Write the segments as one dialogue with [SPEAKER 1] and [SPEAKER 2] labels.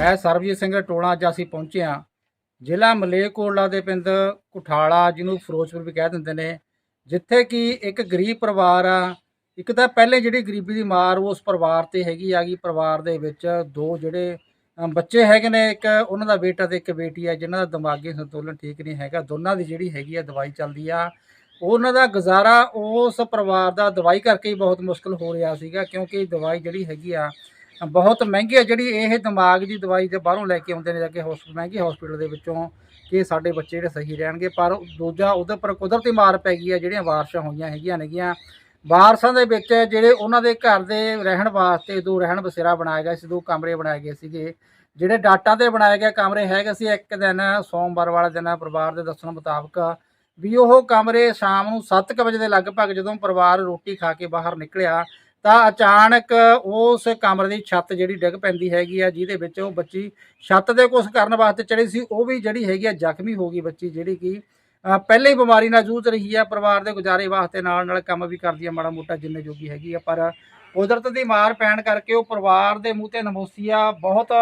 [SPEAKER 1] ਮੈਂ ਸਰਬਜੀਤ ਸਿੰਘ ਟੋਲਾ ਅੱਜ ਅਸੀਂ ਪਹੁੰਚੇ ਹਾਂ। ਜ਼ਿਲ੍ਹਾ ਮਲੇਰਕੋਟਲਾ ਦੇ ਪਿੰਡ ਕੁਠਾਲਾ ਜਿਹਨੂੰ ਫਿਰੋਜ਼ਪੁਰ ਵੀ ਕਹਿ ਦਿੰਦੇ ਨੇ, ਜਿੱਥੇ ਕਿ ਇੱਕ ਗਰੀਬ ਪਰਿਵਾਰ ਆ। ਇੱਕ ਤਾਂ ਪਹਿਲੇ ਜਿਹੜੀ ਗਰੀਬੀ ਦੀ ਮਾਰ ਉਸ ਪਰਿਵਾਰ ਤੇ ਹੈਗੀ ਆਗੀ ਪਰਿਵਾਰ ਦੇ ਵਿੱਚ ਦੋ ਜਿਹੜੇ ਬੱਚੇ ਹੈਗੇ ਨੇ, ਇੱਕ ਉਹਨਾਂ ਦਾ ਬੇਟਾ ਤੇ ਇੱਕ ਬੇਟੀ ਆ, ਜਿਨ੍ਹਾਂ ਦਾ ਦਿਮਾਗੀ ਸੰਤੁਲਨ ਠੀਕ ਨਹੀਂ ਹੈਗਾ। ਦੋਨਾਂ ਦੀ ਜਿਹੜੀ ਹੈਗੀ ਆ ਦਵਾਈ ਚੱਲਦੀ ਆ। ਉਹਨਾਂ ਦਾ ਗੁਜ਼ਾਰਾ ਉਸ ਪਰਿਵਾਰ ਦਾ ਦਵਾਈ ਕਰਕੇ ਹੀ ਬਹੁਤ ਮੁਸ਼ਕਲ ਹੋ ਰਿਹਾ ਸੀਗਾ, ਕਿਉਂਕਿ ਦਵਾਈ ਜਿਹੜੀ ਹੈਗੀ ਆ ਬਹੁਤ ਮਹਿੰਗੀ ਹੈ ਜਿਹੜੀ ਇਹ ਦਿਮਾਗ ਦੀ ਦਵਾਈ ਦੇ ਬਾਹਰੋਂ ਲੈ ਕੇ ਆਉਂਦੇ ਨੇ ਜਾ ਕੇ ਹਸਪੀਟਲ ਮਹਿੰਗੇ ਹਸਪੀਟਲ ਦੇ ਵਿੱਚੋਂ ਕਿ ਸਾਡੇ ਬੱਚੇ ਜਿਹੜੇ ਸਹੀ ਰਹਿਣਗੇ, ਪਰ ਦੂਜਾ ਉਹਦੇ ਪਰ ਕੁਦਰਤੀ ਮਾਰ ਪੈ ਗਈ ਹੈ, ਜਿਹੜੀਆਂ ਬਾਰਿਸ਼ਾਂ ਹੋਈਆਂ ਹੈਗੀਆਂ ਨੇਗੀਆਂ। ਵਾਰਸ਼ਾਂ ਦੇ ਵਿੱਚ ਜਿਹੜੇ ਉਹਨਾਂ ਦੇ ਘਰ ਦੇ ਰਹਿਣ ਵਾਸਤੇ ਦੋ ਰਹਿਣ ਬਸੇਰਾ ਬਣਾਇਆ ਗਿਆ ਸੀ, ਦੋ ਕਮਰੇ ਬਣਾਏ ਗਏ ਸੀਗੇ। ਜਿਹੜੇ ਡਾਟਾ ਤੇ ਬਣਾਏ ਗਏ ਕਮਰੇ ਹੈਗੇ ਸੀ, ਇੱਕ ਦਿਨ ਸੋਮਵਾਰ ਵਾਲਾ ਦਿਨ ਪਰਿਵਾਰ ਦੇ ਦੱਸਣ ਮੁਤਾਬਕ ਵੀ ਉਹ ਕਮਰੇ ਸ਼ਾਮ ਨੂੰ 7:00 ਵਜੇ ਦੇ ਲਗਭਗ ਜਦੋਂ ਪਰਿਵਾਰ ਰੋਟੀ ਖਾ ਕੇ ਬਾਹਰ ਨਿਕਲਿਆ ਤਾਂ ਅਚਾਨਕ ਉਸ ਕਮਰੇ ਦੀ ਛੱਤ ਜਿਹੜੀ ਡਿੱਗ ਪੈਂਦੀ ਹੈਗੀ ਆ ਜਿਹਦੇ ਵਿੱਚ ਉਹ ਬੱਚੀ ਛੱਤ ਦੇ ਕੁਝ ਕਰਨ ਵਾਸਤੇ ਚੜੀ ਸੀ ਉਹ ਵੀ ਜਿਹੜੀ ਹੈਗੀ ਆ ਜ਼ਖਮੀ ਹੋ ਗਈ ਬੱਚੀ ਜਿਹੜੀ ਕਿ ਅ, ਪਹਿਲੇ ਹੀ ਬਿਮਾਰੀ ਨਾਲ ਜੂਝ ਰਹੀ ਆ ਪਰਿਵਾਰ ਦੇ ਗੁਜ਼ਾਰੇ ਵਾਸਤੇ ਨਾਲ ਨਾਲ ਕੰਮ ਵੀ ਕਰਦੀ ਆ ਮਾੜਾ ਮੋਟਾ ਜਿੰਨੇ ਜੋਗੀ ਹੈਗੀ ਆ ਪਰ ਕੁਦਰਤ ਦੀ ਮਾਰ ਪੈਣ ਕਰਕੇ ਉਹ ਪਰਿਵਾਰ ਦੇ ਮੂੰਹ ਤੇ ਨਮੋਸੀਆ ਬਹੁਤ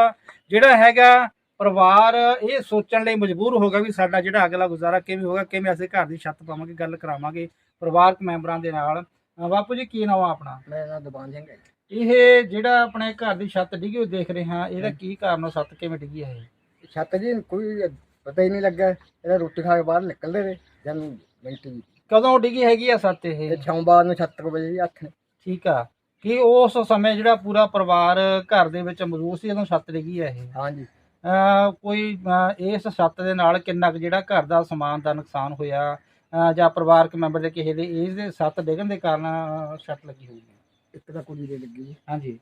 [SPEAKER 1] ਜਿਹੜਾ ਹੈਗਾ ਪਰਿਵਾਰ ਇਹ ਸੋਚਣ ਲਈ ਮਜਬੂਰ ਹੋ ਗਿਆ ਵੀ ਸਾਡਾ ਜਿਹੜਾ ਅਗਲਾ ਗੁਜ਼ਾਰਾ ਕਿਵੇਂ ਹੋਗਾ ਕਿਵੇਂ ਅਸੀਂ ਘਰ ਦੀ ਛੱਤ ਪਾਵਾਂਗੇ ਗੱਲ ਕਰਾਵਾਂਗੇ ਪਰਿਵਾਰਕ ਮੈਂਬਰਾਂ ਦੇ ਨਾਲ। ਅ, ਬਾਪੂ ਜੀ ਕੀ ਨਾਮ ਆ ਆਪਣਾ?
[SPEAKER 2] ਮੇਰਾ ਨਾਮ ਦੁਬਾਨ ਸਿੰਘ ਹੈ ਜੀ।
[SPEAKER 1] ਇਹ ਜਿਹੜਾ ਆਪਣੇ ਘਰ ਦੀ ਛੱਤ ਡਿੱਗੀ ਹੋਈ ਦੇਖ ਰਹੇ ਹਾਂ ਇਹਦਾ ਕੀ ਕਾਰਨ ਆ? ਛੱਤ ਕਿਵੇਂ ਡਿੱਗੀ ਹੈ ਇਹ?
[SPEAKER 2] ਛੱਤ ਜੀ ਕੋਈ ਪਤਾ ਹੀ ਨਹੀਂ ਲੱਗਾ। ਇਹਦਾ ਰੋਟੀ ਖਾ ਕੇ ਬਾਹਰ ਨਿਕਲਦੇ ਰਹੇ ਜਨ ਮਿੰਟ ਜੀ।
[SPEAKER 1] ਕਦੋਂ ਡਿੱਗੀ ਹੈਗੀ ਆ ਛੱਤ
[SPEAKER 2] ਤੇ
[SPEAKER 1] ਇਹ
[SPEAKER 2] ਛੌਂਬਾਰ ਨੂੰ ਛੱਤ ਕੋ ਵਜੇ ਜੀ ਅੱਠ ਨੇ।
[SPEAKER 1] ਠੀਕ ਆ। ਕੀ ਉਸ ਸਮੇਂ ਜਿਹੜਾ ਪੂਰਾ ਪਰਿਵਾਰ ਘਰ ਦੇ ਵਿੱਚ ਮੌਜੂਦ ਸੀ ਜਦੋਂ ਛੱਤ ਡਿੱਗੀ ਹੈ ਇਹ?
[SPEAKER 2] ਹਾਂਜੀ
[SPEAKER 1] ਅਹ ਕੋਈ ਅਹ ਇਸ ਛੱਤ ਦੇ ਨਾਲ ਕਿੰਨਾ ਕੁ ਜਿਹੜਾ ਘਰ ਦਾ ਸਮਾਨ ਦਾ ਨੁਕਸਾਨ ਹੋਇਆ? ਜਾਂ ਪਰਿਵਾਰਕ ਮੈਂਬਰ ਦੇ ਕਿਸੇ ਦੇ ਦੇ ਛੱਤ ਡਿੱਗਣ ਦੇ ਕਾਰਨ ਅਹ ਛੱਤ ਲੱਗੀ ਹੋਊਗੀ
[SPEAKER 2] ਇੱਕ ਤਾਂ ਕੁੜੀ ਦੇ ਲੱਗੀ ਜੀ।
[SPEAKER 1] ਹਾਂਜੀ।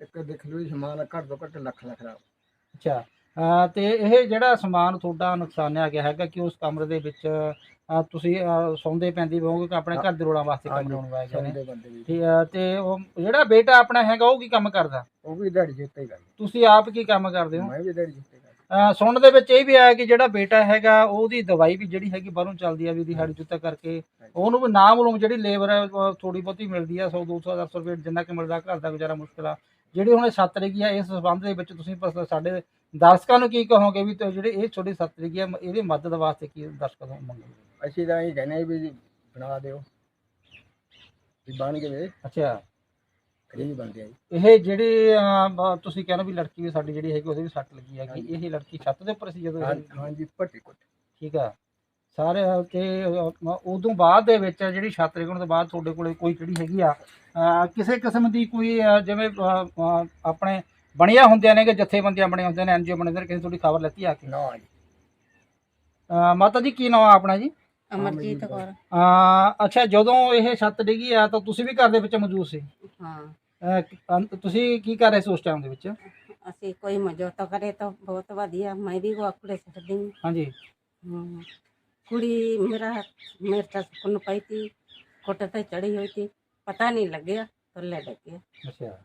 [SPEAKER 2] ਇੱਕ ਦੇਖ ਲਓ ਜੀ ਸਮਾਨ ਘੱਟ ਤੋਂ ਘੱਟ ਲੱਖ ਲੱਖ ਦਾ
[SPEAKER 1] ਅੱਛਾ। ਅਹ ਤੇ ਇਹ ਜਿਹੜਾ ਸਮਾਨ ਤੁਹਾਡਾ ਨੁਕਸਾਨਿਆ ਗਿਆ ਹੈਗਾ ਕਿ ਉਸ ਕਮਰੇ ਦੇ ਵਿੱਚ ਅਹ ਤੁਸੀਂ ਅਹ ਸੌਂਦੇ ਪੈਂਦੇ ਹੋਵੋਗੇ ਕਿ ਆਪਣੇ ਘਰ ਦੇ ਰੋੜਾਂ ਵਾਸਤੇ
[SPEAKER 2] ਹਾਂਜੀ,
[SPEAKER 1] ਬਣਵਾਏ ਗਏ ਨੇ
[SPEAKER 2] ਸੌਂਦੇ ਬੰਦੇ ਵੀ
[SPEAKER 1] ਠੀਕ ਆ, ਤੇ ਉਹ ਜਿਹੜਾ ਬੇਟਾ ਆਪਣਾ ਹੈਗਾ ਉਹ ਕੀ ਕੰਮ ਕਰਦਾ?
[SPEAKER 2] ਉਹ ਵੀ ਦਿਹਾੜੀ ਜਿੱਤੇ ਗੱਲ
[SPEAKER 1] ਤੁਸੀਂ ਆਪ ਕੀ ਕੰਮ ਕਰਦੇ ਹੋ?
[SPEAKER 2] ਮੈਂ ਵੀ ਦਿਹਾੜੀ ਜਿੱਤੇ
[SPEAKER 1] ਅਹ ਸੁਣਨ ਦੇ ਵਿੱਚ ਇਹ ਵੀ ਆਇਆ ਕਿ ਜਿਹੜਾ ਬੇਟਾ ਹੈਗਾ ਉਹਦੀ ਦਵਾਈ ਵੀ ਜਿਹੜੀ ਹੈਗੀ ਬਾਹਰੋਂ ਚੱਲਦੀ ਆ ਵੀ ਦੀ ਹਾੜੀ ਜੁੱਤਾ ਕਰਕੇ। ਉਹਨੂੰ ਵੀ ਨਾ ਮਲੂਮ ਜਿਹੜੀ ਲੇਬਰ ਥੋੜੀ ਬਹੁਤੀ ਮਿਲਦੀ ਆ 100 200 400 ਰੁਪਏ ਜਿੰਨਾ ਕਿ ਮਿਲਦਾ ਘਰ ਦਾ ਗੁਜ਼ਾਰਾ ਮੁਸ਼ਕਿਲ ਆ। ਜਿਹੜੀ ਹੁਣ ਸੱਤ ਰਹੀ ਆ ਇਸ ਸੰਬੰਧ ਦੇ ਵਿੱਚ ਤੁਸੀਂ ਸਾਡੇ ਦਰਸ਼ਕਾਂ ਨੂੰ ਕੀ ਕਹੋਗੇ ਵੀ ਜਿਹੜੇ ਇਹ ਛੋਟੀ ਸੱਤ ਰਹੀ ਆ ਇਹਦੀ ਮਦਦ ਵਾਸਤੇ ਕੀ ਦਰਸ਼ਕਾਂ ਤੋਂ ਮੰਗੋਗੇ?
[SPEAKER 2] ਅਸੀਂ ਤਾਂ ਇਹ ਕਹਿੰਦੇ ਵੀ ਬਣਾ ਦਿਓ। ਵੀ ਬਣ ਗਏ।
[SPEAKER 1] ਅੱਛਾ।
[SPEAKER 2] ਗਰੀਬ ਬੰਦੇ ਆ ਜੀ।
[SPEAKER 1] ਇਹ ਜਿਹੜੇ ਬ- ਤੁਸੀਂ ਕਹਿੰਦੇ ਵੀ ਲੜਕੀ ਵੀ ਸਾਡੀ ਜਿਹੜੀ ਹੈਗੀ ਉਹਦੇ ਵੀ ਸੱਟ ਲੱਗੀ ਹੈਗੀ। ਇਹ ਲੜਕੀ ਛੱਤ ਦੇ ਉੱਪਰ ਸੀ ਜਦੋਂ ਇਹ-
[SPEAKER 2] ਹਾਂਜੀ ਪੱਟੀ ਕੁੱਟ।
[SPEAKER 1] ਠੀਕ ਆ। ਸਾਰੇ ਤੇ ਉਦੋਂ ਬਾਅਦ ਦੇ ਵਿੱਚ ਜਿਹੜੀ ਛੱਤ ਡਿੱਗਣ ਤੋਂ ਬਾਅਦ ਤੁਹਾਡੇ ਕੋਲੇ ਕੋਈ ਜਿਹੜੀ ਹੈਗੀ ਆ? ਕਿਸੇ ਕਿਸਮ ਦੀ ਕੋਈ ਜਿਵੇਂ ਆਪਣੇ ਬਣੀਆਂ ਹੁੰਦੀਆਂ ਨੇ ਕਿ ਜਥੇਬੰਦੀਆਂ ਬਣੀਆਂ ਹੁੰਦੀਆਂ ਨੇ ਐਨਜੀਓ ਬਣੇ ਹੁੰਦੇ ਨੇ ਕਿਸੇ ਤੁਹਾਡੀ ਖਬਰ ਲੱਤੀ ਆ ਕੇ?
[SPEAKER 2] ਨਾ ਜੀ।
[SPEAKER 1] ਮਾਤਾ ਜੀ ਕੀ ਨਾਮ ਆ ਆਪਣਾ ਜੀ?
[SPEAKER 3] ਅਮਰਜੀਤ ਕੌਰ।
[SPEAKER 1] ਅਹ, ਅੱਛਾ ਜਦੋਂ ਇਹ ਛੱਤ ਡਿੱਗੀ ਆ ਤਾਂ ਤੁਸੀਂ ਵੀ ਘਰ ਦੇ ਵਿੱਚ ਮੌਜੂਦ ਸੀ?
[SPEAKER 3] ਹਾਂ।
[SPEAKER 1] ਅਹ, ਤੁਸੀਂ ਕੀ ਕਰ ਰਹੇ ਸੀ ਉਸ ਟਾਈਮ ਦੇ ਵਿੱਚ?
[SPEAKER 3] ਅਸੀਂ ਕੋਈ ਮਜੋਤਾ ਕਰੇ ਤਾਂ ਬਹੁਤ ਵਧੀਆ। ਮੈਂ ਵੀ ਉਹ ਕੁੜੇ ਛੱਡੀ
[SPEAKER 1] ਹਾਂਜੀ।
[SPEAKER 3] ਹਾਂ। ਕੁੜੀ ਮੇਰਾ ਮੇਰੇ ਤਾਂ ਸੁਣ ਪਈ ਤੀ ਕੋਟੇ ਤੇ ਚੜੀ ਹੋਈ ਤੀ। ਪਤਾ ਨਹੀਂ ਲੱਗਿਆ ਥੱਲੇ ਡਿੱਗ ਗਿਆ।
[SPEAKER 1] ਅੱਛਾ।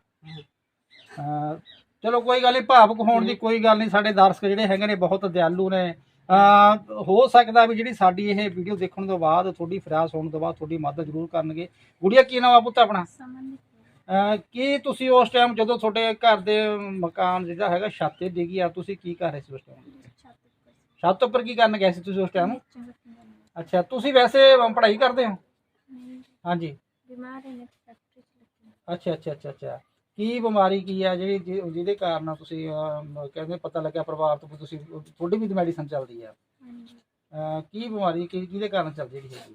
[SPEAKER 1] ਅਹ ਚਲੋ ਕੋਈ ਗੱਲ ਨਹੀਂ ਭਾਵੁਕ ਹੋਣ ਦੀ ਕੋਈ ਗੱਲ ਨਹੀਂ ਸਾਡੇ ਦਰਸ਼ਕ ਜਿਹੜੇ ਹੈਗੇ ਨੇ ਬਹੁਤ ਦਿਆਲੂ ਨੇ। ਹੋ ਸਕਦਾ ਵੀ ਜਿਹੜੀ ਸਾਡੀ ਇਹ ਵੀਡੀਓ ਦੇਖਣ ਤੋਂ ਬਾਅਦ ਤੁਹਾਡੀ ਫਰਿਆਦ ਸੁਣਨ ਤੋਂ ਬਾਅਦ ਤੁਹਾਡੀ ਮਦਦ ਜ਼ਰੂਰ ਕਰਨਗੇ। ਗੁੜੀਆ ਕੀ ਨਾਮ ਆ ਪੁੱਤ ਆਪਣਾ? ਕੀ ਤੁਸੀਂ ਉਸ ਟਾਈਮ ਜਦੋਂ ਤੁਹਾਡੇ ਘਰ ਦੇ ਮਕਾਨ ਜਿਹੜਾ ਹੈਗਾ ਛੱਤ ਤੇ ਡਿੱਗੀ ਆ ਤੁਸੀਂ ਕੀ ਕਰ ਰਹੇ ਸੀ ਉਸ ਟਾਈਮ ਛੱਤ ਉੱਪਰ ਕੀ ਕਰਨ ਗਏ ਸੀ ਤੁਸੀਂ ਉਸ ਟਾਈਮ ਅੱਛਾ ਤੁਸੀਂ ਵੈਸੇ ਪੜ੍ਹਾਈ ਕਰਦੇ ਹੋ? ਹਾਂਜੀ।
[SPEAKER 4] ਬਿਮਾਰ ਲੱਗੀ
[SPEAKER 1] ਅੱਛਾ ਅੱਛਾ ਅੱਛਾ ਅੱਛਾ। ਕੀ ਬਿਮਾਰੀ ਕੀ ਆ ਜਿਹੜੀ ਜਿ- ਜਿਹਦੇ ਕਾਰਨ ਤੁਸੀਂ ਅਮ, ਕਹਿੰਦੇ ਪਤਾ ਲੱਗਿਆ ਪਰਿਵਾਰ ਤੋਂ ਵੀ ਤੁਸੀਂ ਤੁਹਾਡੀ ਵੀ ਮੈਡੀਸਨ ਚੱਲਦੀ ਆ
[SPEAKER 4] ਹਾਂਜੀ
[SPEAKER 1] ਕੀ ਬਿਮਾਰੀ ਕੀ ਕਿਹਦੇ ਕਾਰਨ ਚੱਲਦੀ ਜਿਹੜੀ ਹੈਗੀ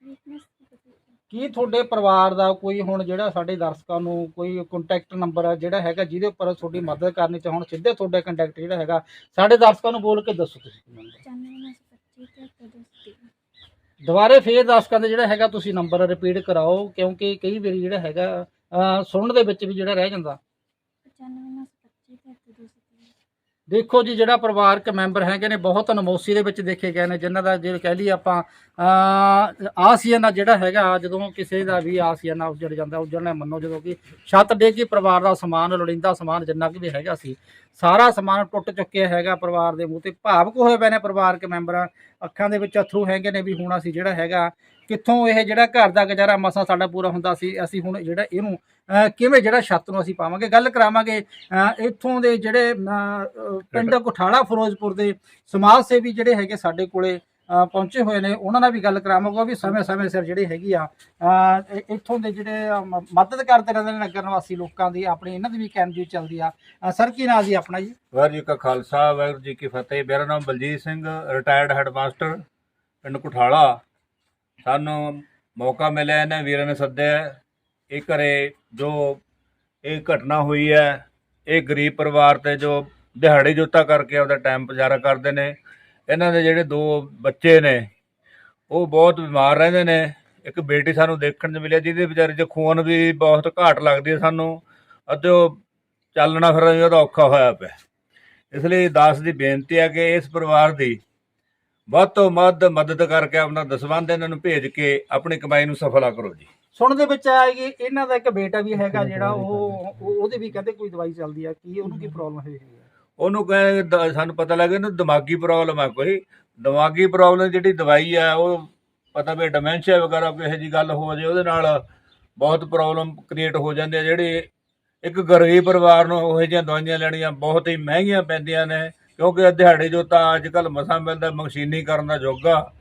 [SPEAKER 4] ਵੀਕਨੈਸ ਦੀ position।
[SPEAKER 1] ਕੀ ਤੁਹਾਡੇ ਪਰਿਵਾਰ ਦਾ ਕੋਈ ਹੁਣ ਜਿਹੜਾ ਸਾਡੇ ਦਰਸ਼ਕਾਂ ਨੂੰ ਕੋਈ ਕੰਟੈਕਟ ਨੰਬਰ ਜਿਹੜਾ ਹੈਗਾ ਜਿਹਦੇ ਉੱਪਰ ਤੁਹਾਡੀ ਮਦਦ ਕਰਨੀ ਚਾਹਣ ਸਿੱਧੇ ਤੁਹਾਡਾ ਕੰਟੈਕਟ ਜਿਹੜਾ ਹੈਗਾ ਸਾਡੇ ਦਰਸ਼ਕਾਂ ਨੂੰ ਬੋਲ ਕੇ ਦੱਸੋ ਤੁਸੀਂ number।
[SPEAKER 4] 9925 ਤੇ 230
[SPEAKER 1] ਦੁਬਾਰੇ ਫੇਰ ਦਰਸ਼ਕਾਂ ਦਾ ਜਿਹੜਾ ਹੈਗਾ ਤੁਸੀਂ ਨੰਬਰ ਰਿਪੀਟ ਕਰਾਓ ਕਿਉਂਕਿ ਕਈ ਵਾਰੀ ਜਿਹੜਾ ਹੈਗਾ ਅਹ, ਸੁਣਨ ਦੇ ਵਿੱਚ ਵੀ ਜਿਹੜਾ ਰਹਿ ਜਾਂਦਾ।
[SPEAKER 4] 9925 ਤੇ 230
[SPEAKER 1] ਦੇਖੋ ਜੀ ਜਿਹੜਾ ਪਰਿਵਾਰਕ ਮੈਂਬਰ ਹੈਗੇ ਨੇ ਬਹੁਤ ਨਮੋਸੀ ਦੇ ਵਿੱਚ ਦੇਖੇ ਗਏ ਨੇ ਜਿਨ੍ਹਾਂ ਦਾ ਜੇ ਕਹਿ ਲਈ ਆਪਾਂ ਅਹ, ਆਸੀਆਨਾ ਜਿਹੜਾ ਹੈਗਾ ਜਦੋਂ ਕਿਸੇ ਦਾ ਵੀ ਆਸੀਆਨਾ ਉੱਜੜ ਜਾਂਦਾ ਉੱਜੜਨਾ ਮੰਨੋ ਜਦੋਂ ਕਿ ਛੱਤ ਡੇਗੀ ਪਰਿਵਾਰ ਦਾ ਸਮਾਨ ਲੋੜੀਂਦਾ ਸਮਾਨ ਜਿੰਨਾ ਕੁ ਵੀ ਹੈਗਾ ਸੀ ਸਾਰਾ ਸਮਾਨ ਟੁੱਟ ਚੁੱਕਿਆ ਹੈਗਾ ਪਰਿਵਾਰ ਦੇ ਮੂੰਹ ਤੇ। ਭਾਵਕ ਹੋਏ ਪਏ ਨੇ ਪਰਿਵਾਰਕ ਮੈਂਬਰ ਅੱਖਾਂ ਦੇ ਵਿੱਚ ਅਥਰੂ ਹੈਗੇ ਨੇ ਵੀ ਹੁਣ ਅਸੀਂ ਜਿਹੜਾ ਹੈਗਾ ਕਿੱਥੋਂ ਇਹ ਜਿਹੜਾ ਘਰ ਦਾ ਗੁਜ਼ਾਰਾ ਮਸਾ ਸਾਡਾ ਪੂਰਾ ਹੁੰਦਾ ਸੀ, ਅਸੀਂ ਹੁਣ ਜਿਹੜਾ ਇਹਨੂੰ ਕਿਵੇਂ ਜਿਹੜਾ ਛੱਤ ਨੂੰ ਅਸੀਂ ਪਾਵਾਂਗੇ? ਗੱਲ ਕਰਾਵਾਂਗੇ ਇੱਥੋਂ ਦੇ ਜਿਹੜੇ ਪਿੰਡ ਕੁਠਾਲਾ, ਫਿਰੋਜ਼ਪੁਰ ਦੇ ਸਮਾਜ ਸੇਵੀ ਜਿਹੜੇ ਹੈਗੇ ਸਾਡੇ ਕੋਲੇ ਪਹੁੰਚੇ ਹੋਏ ਨੇ, ਉਹਨਾਂ ਨਾਲ ਵੀ ਗੱਲ ਕਰਾਵਾਂਗਾ, ਉਹ ਵੀ ਸਮੇਂ-ਸਮੇਂ ਸਿਰ ਜਿਹੜੇ ਹੈਗੀ ਆ ਇੱਥੋਂ ਦੇ ਜਿਹੜੇ ਮਦਦ ਕਰਦੇ ਰਹਿੰਦੇ ਨੇ ਨਗਰ ਨਿਵਾਸੀ ਲੋਕਾਂ ਦੀ, ਆਪਣੀ ਇਹਨਾਂ ਦੀ ਵੀ ਕੈਂਪ ਚੱਲਦੀ ਆ। ਸਰ, ਕੀ ਨਾਂ ਜੀ ਆਪਣਾ ਜੀ?
[SPEAKER 5] ਵਾਹਿਗੁਰੂ ਜੀ ਕਾ ਖਾਲਸਾ, ਵਾਹਿਗੁਰੂ ਜੀ ਕੀ ਫਤਿਹ। ਮੇਰਾ ਨਾਮ ਬਲਜੀਤ ਸਿੰਘ ਰਿਟਾਇਰਡ ਹੈਡਮਾਸਟਰ ਪਿੰਡ ਕੁਠਾਲਾ। ਸਾਨੂੰ ਮੌਕਾ ਮਿਲਿਆ ਇਹਨਾਂ ਵੀਰਾਂ ਨੇ ਸੱਦਿਆ। ਇਹ ਘਰੇ ਜੋ ਇਹ ਘਟਨਾ ਹੋਈ ਹੈ, ਇਹ ਗਰੀਬ ਪਰਿਵਾਰ ਤੇ ਜੋ ਦਿਹਾੜੀ ਜੋਤਾ ਕਰਕੇ ਆਪਦਾ ਟਾਈਮ ਗੁਜ਼ਾਰਾ ਕਰਦੇ ਨੇ, ਇਹਨਾਂ ਦੇ ਜਿਹੜੇ ਦੋ ਬੱਚੇ ਨੇ, ਉਹ ਬਹੁਤ ਬਿਮਾਰ ਰਹਿੰਦੇ ਨੇ। ਇੱਕ ਬੇਟੀ ਸਾਨੂੰ ਦੇਖਣ ਨੂੰ ਮਿਲਿਆ, ਜਿਹਦੇ ਵਿਚਾਰੇ 'ਚ ਖੂਨ ਵੀ ਬਹੁਤ ਘਾਟ ਲੱਗਦੀ ਹੈ ਸਾਨੂੰ, ਅਤੇ ਉਹ ਚੱਲਣਾ ਫਿਰਨਾ ਵੀ ਉਹਦਾ ਔਖਾ ਹੋਇਆ ਪਿਆ। ਇਸ ਲਈ ਦਾਸ ਦੀ ਬੇਨਤੀ ਹੈ ਕਿ ਇਸ ਪਰਿਵਾਰ ਦੀ ਵੱਧ ਤੋਂ ਵੱਧ ਮਦਦ ਕਰਕੇ ਆਪਣਾ ਦਸਵੰਧ ਇਹਨਾਂ ਨੂੰ ਭੇਜ ਕੇ ਆਪਣੀ ਕਮਾਈ ਨੂੰ ਸਫਲਾ ਕਰੋ ਜੀ।
[SPEAKER 1] ਸੁਣਨ ਦੇ ਵਿੱਚ ਆਇਆ ਕਿ ਇਹਨਾਂ ਦਾ ਇੱਕ ਬੇਟਾ ਵੀ ਹੈਗਾ ਜਿਹੜਾ ਉਹ ਉਹ- ਉਹਦੇ ਵੀ ਕਹਿੰਦੇ ਕੋਈ ਦਵਾਈ ਚੱਲਦੀ ਆ ਕੀ ਉਹਨੂੰ ਕੀ ਪ੍ਰੋਬਲਮ ਹੋਈ ਹੋਈ ਆ?
[SPEAKER 5] ਉਹਨੂੰ ਕਹੇ ਦ- ਸਾਨੂੰ ਪਤਾ ਲੱਗਾ ਇਹਨੂੰ ਦਿਮਾਗੀ ਪ੍ਰੋਬਲਮ ਹੈ ਕੋਈ। ਦਿਮਾਗੀ ਪ੍ਰੋਬਲਮ ਜਿਹੜੀ ਦਵਾਈ ਹੈ ਉਹ ਪਤਾ ਵੀ ਡਿਮੈਂਸ਼ੀਆ ਵਗੈਰਾ ਕੋਈ ਇਹੋ ਜੀ ਗੱਲ ਹੋ ਜੇ ਉਹਦੇ ਨਾਲ ਬਹੁਤ ਪ੍ਰੋਬਲਮ ਕ੍ਰੀਏਟ ਹੋ ਜਾਂਦੀ ਹੈ ਜਿਹੜੀ ਇੱਕ ਗਰੀਬ ਪਰਿਵਾਰ ਨੂੰ ਉਹੋ ਜਿਹੀਆਂ ਦਵਾਈਆਂ ਲੈਣੀਆਂ ਬਹੁਤ ਹੀ ਮਹਿੰਗੀਆਂ ਪੈਂਦੀਆਂ ਨੇ। ਕਿਉਂਕਿ ਦਿਹਾੜੀ ਜੋ ਤਾਂ ਅੱਜ ਕੱਲ ਮਸਾਂ ਮਿਲਦਾ ਮਸ਼ੀਨੀਕਰਨ ਦਾ ਯੁੱਗ ਆ।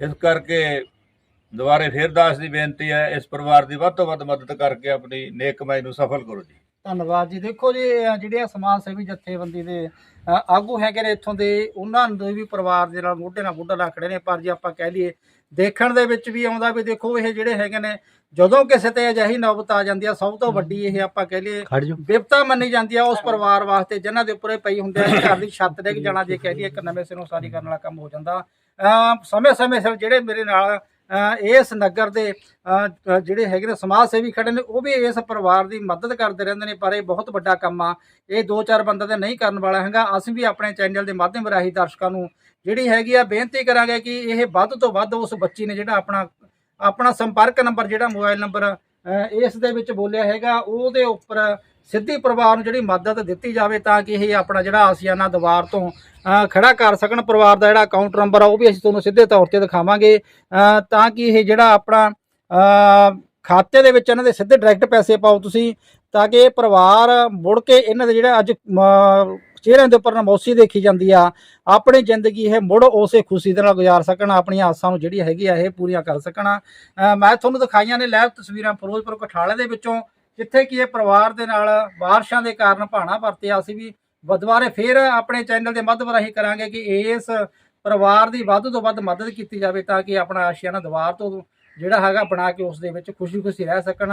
[SPEAKER 5] ਇਸ ਕਰਕੇ ਦੁਬਾਰੇ ਫੇਰ ਦਾਸ ਦੀ ਬੇਨਤੀ ਹੈ, ਇਸ ਪਰਿਵਾਰ ਦੀ ਵੱਧ ਤੋਂ ਵੱਧ ਮਦਦ ਕਰਕੇ ਆਪਣੀ ਨੇਕ ਕਮਾਈ ਨੂੰ ਸਫਲ ਕਰੋ ਜੀ।
[SPEAKER 1] ਧੰਨਵਾਦ ਜੀ। ਦੇਖੋ ਜੀ ਅਹ ਜਿਹੜੇ ਸਮਾਜ ਸੇਵੀ ਜਥੇਬੰਦੀ ਦੇ ਆਗੂ ਹੈਗੇ ਨੇ ਇੱਥੋਂ ਦੇ, ਉਹਨਾਂ ਦੇ ਵੀ ਪਰਿਵਾਰ ਦੇ ਨਾਲ ਮੋਢੇ ਨਾਲ ਮੋਢਾ ਲਾ ਖੜੇ ਨੇ। ਪਰ ਜੇ ਆਪਾਂ ਕਹਿ ਲਈਏ ਦੇਖਣ ਦੇ ਵਿੱਚ ਵੀ ਆਉਂਦਾ ਵੀ ਦੇਖੋ ਇਹ ਜਿਹੜੇ ਹੈਗੇ ਨੇ ਜਦੋਂ ਕਿਸੇ ਤੇ ਅਜਿਹੀ ਨੌਬਤ ਆ ਜਾਂਦੀ ਆ ਸਭ ਤੋਂ ਵੱਡੀ ਇਹ ਆਪਾਂ ਕਹਿ ਲਈਏ ਵਿਪਤਾ ਮੰਨੀ ਜਾਂਦੀ ਆ ਉਸ ਪਰਿਵਾਰ ਵਾਸਤੇ ਜਿਨ੍ਹਾਂ ਦੇ ਉੱਪਰ ਇਹ ਪਈ ਹੁੰਦੇ ਆ ਘਰ ਦੀ ਛੱਤ ਡਿੱਗ ਜਾਣਾ ਜੇ ਕਹਿ ਲਈਏ ਇੱਕ ਨਵੇਂ ਸਿਰੋਂ ਸਾਰੀ ਕਰਨ ਵਾਲਾ ਕੰਮ ਹੋ ਜਾਂਦਾ। ਸਮੇਂ ਸਮੇਂ ਸਿਰ ਜਿਹੜੇ ਮੇਰੇ ਨਾਲ ਇਸ ਨਗਰ ਦੇ ਜਿਹੜੇ ਹੈਗੇ ਨੇ ਸਮਾਜ ਸੇਵੀ ਖੜੇ ਨੇ, ਉਹ ਵੀ ਇਸ ਪਰਿਵਾਰ ਦੀ ਮਦਦ ਕਰਦੇ ਰਹਿੰਦੇ ਨੇ, ਪਰ ਇਹ ਬਹੁਤ ਵੱਡਾ ਕੰਮ ਆ। ਇਹ ਦੋ ਚਾਰ ਬੰਦਾ ਤੇ ਨਹੀਂ ਕਰਨ ਵਾਲਾ ਹੈਗਾ। ਅਸੀਂ ਵੀ ਆਪਣੇ ਚੈਨਲ ਦੇ ਮਾਧਿਅਮ ਰਾਹੀਂ ਦਰਸ਼ਕਾਂ ਨੂੰ ਜਿਹੜੀ ਹੈਗੀ ਆ ਬੇਨਤੀ ਕਰਾਂਗੇ ਕਿ ਇਹ ਵੱਧ ਤੋਂ ਵੱਧ ਉਸ ਬੱਚੀ ਨੇ ਜਿਹੜਾ ਆਪਣਾ ਆਪਣਾ ਸੰਪਰਕ ਨੰਬਰ, ਜਿਹੜਾ ਮੋਬਾਈਲ ਨੰਬਰ ਇਸ ਦੇ ਵਿੱਚ ਬੋਲਿਆ ਹੈਗਾ ਉਹਦੇ ਉੱਪਰ ਸਿੱਧੀ ਪਰਿਵਾਰ ਨੂੰ ਜਿਹੜੀ ਮਦਦ ਦਿੱਤੀ ਜਾਵੇ ਤਾਂ ਕਿ ਇਹ ਆਪਣਾ ਜਿਹੜਾ ਆਸੀਆਨਾ ਦੀਵਾਰ ਤੋਂ ਅ, ਖੜਾ ਕਰ ਸਕਣ ਪਰਿਵਾਰ ਦਾ ਜਿਹੜਾ ਅਕਾਊਂਟ ਨੰਬਰ ਆ ਉਹ ਵੀ ਅਸੀਂ ਤੁਹਾਨੂੰ ਸਿੱਧੇ ਤੌਰ ਤੇ ਦਿਖਾਵਾਂਗੇ। ਤਾਂ ਕਿ ਇਹ ਜਿਹੜਾ ਆਪਣਾ ਖਾਤੇ ਦੇ ਵਿੱਚ ਇਹਨਾਂ ਦੇ ਸਿੱਧੇ ਡਾਇਰੈਕਟ ਪੈਸੇ ਪਾਓ ਤੁਸੀਂ ਤਾਂ ਕਿ ਇਹ ਪਰਿਵਾਰ ਮੁੜ ਕੇ ਇਹਨਾਂ ਦੇ ਜਿਹੜਾ ਅੱਜ ਚਿਹਰਿਆਂ ਦੇ ਉੱਪਰ ਨਮੋਸੀ ਦੇਖੀ ਜਾਂਦੀ ਆ। ਆਪਣੀ ਜ਼ਿੰਦਗੀ ਇਹ ਮੁੜ ਉਸੇ ਖੁਸ਼ੀ ਦੇ ਨਾਲ ਗੁਜ਼ਾਰ ਸਕਣ, ਆਪਣੀਆਂ ਆਸਾਂ ਨੂੰ ਜਿਹੜੀ ਹੈਗੀ ਆ ਇਹ ਪੂਰੀਆਂ ਕਰ ਸਕਣ। ਮੈਂ ਤੁਹਾਨੂੰ ਦਿਖਾਈਆਂ ਨੇ ਲਾਈਵ ਤਸਵੀਰਾਂ ਫਿਰੋਜ਼ਪੁਰ ਕਠਾਲੇ ਦੇ ਵਿੱਚੋਂ, ਜਿੱਥੇ ਕਿ ਇਹ ਪਰਿਵਾਰ ਦੇ ਨਾਲ ਬਾਰਿਸ਼ਾਂ ਦੇ ਕਾਰਨ ਭਾਣਾ ਵਰਤਿਆ। ਅਸੀਂ ਵੀ ਦੁਬਾਰੇ ਫੇਰ ਆਪਣੇ ਚੈਨਲ ਦੇ ਮਾਧਿਅਮ ਰਾਹੀਂ ਕਰਾਂਗੇ ਕਿ ਇਸ ਪਰਿਵਾਰ ਦੀ ਵੱਧ ਤੋਂ ਵੱਧ ਮਦਦ ਕੀਤੀ ਜਾਵੇ ਤਾਂ ਕਿ ਆਪਣਾ ਆਸ਼ੀਆਨਾ ਦੀਵਾਰ ਤੋਂ ਜਿਹੜਾ ਹੈਗਾ ਬਣਾ ਕੇ ਉਸ ਦੇ ਵਿੱਚ ਖੁਸ਼ੀ ਖੁਸ਼ੀ ਰਹਿ ਸਕਣ।